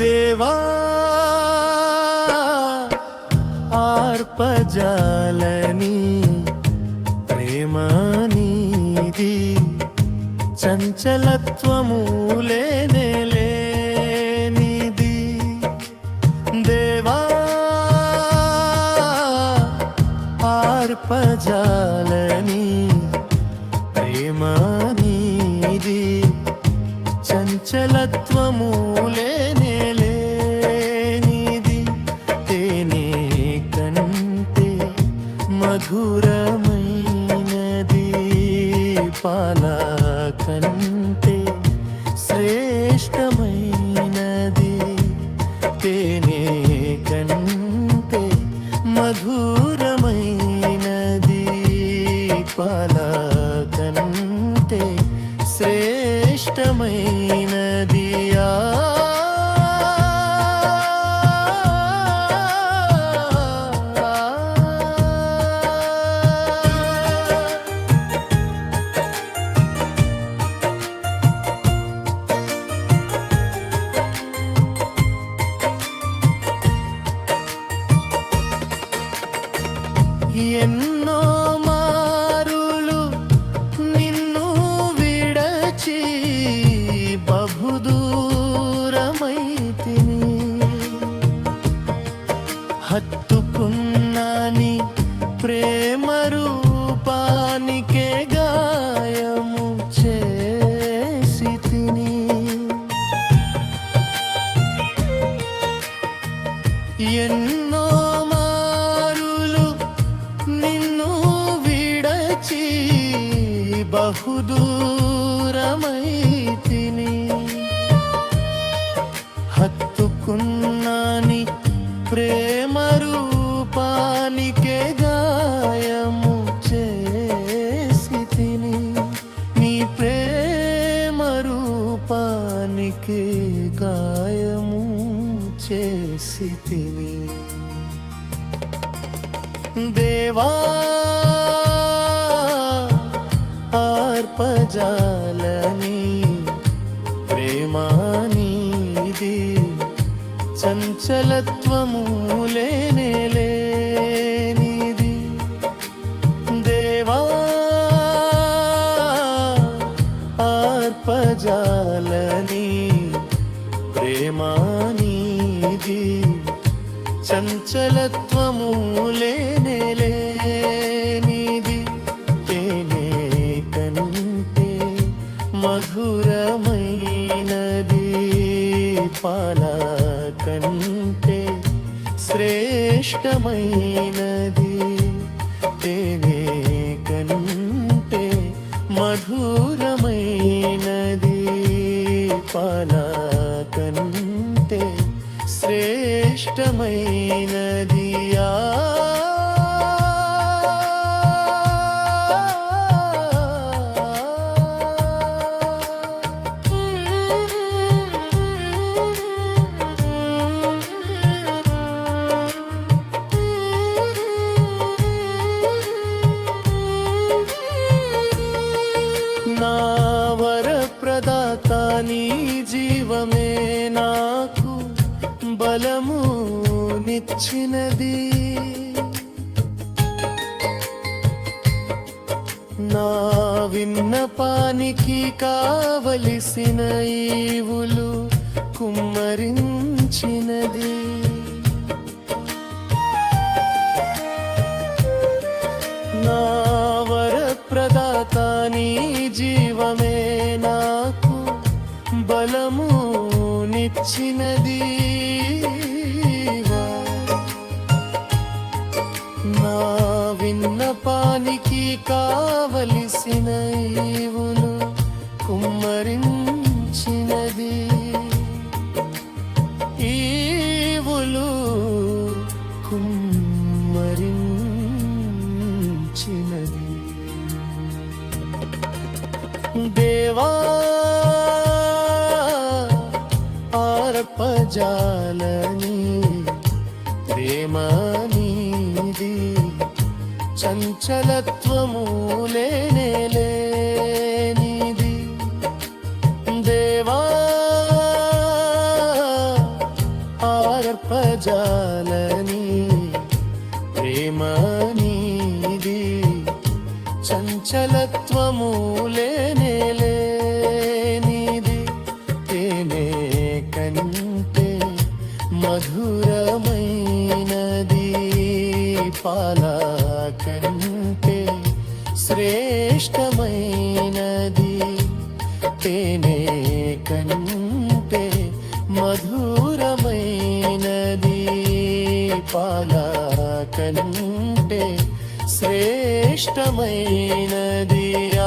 దేవా ఆర్పజాలని ప్రేమానీది చంచలత్వము లేనేలేనిది దేవా ఆర్పజాలని ప్రేమానీది చంచలత్వము లే మధురమైనది పాల కంటే శ్రేష్టమైనది తేనే కంటే మధురమైనది పాల కంటే శ్రేష్టమైనది ఎన్నో మారులు నిన్ను విడచి బహుదూరమైతిని హత్య విడచి బహుదూరమైతిని. హత్తుకున్నాని ప్రేమ రూపానికే గాయము చేసి తిని నీ ప్రేమ రూపానికే గాయము చేసి తిని దేవా చలత్వము లేనే లేనిది. దేవా ఆర్పజాలని ప్రేమానీది చంచలత్వము లేనే లేనిది. తేనే మధురమైనది. పాలా శ్రేష్టమైనది. తేనే కంటే మధురమైనది. పాల కంటే శ్రేష్టమైనది. నిచ్చినది. నా విన్నపానికి కావలసిన ఈవులు కుమ్మరించినది. నా వర నీ జీవమే నాకు బలము నిచ్చినది. విన్నపానికి కావలసిన ఈవును కుమ్మరించినది. ఈవులు కుమ్మరించినది. దేవా ఆర్పజాలని ప్రేమానీది చంచలత్వము లేనే లేనిది. దేవా ఆర్పజాలని ప్రేమ నీది. చంచలత్వము లేనే లేనిది. తేనే కంటే మధురమైనది పాలా శ్రేష్టమైనది. తేనే కంటే మధురమైనది. పాల కంటే శ్రేష్టమైనది. ఆ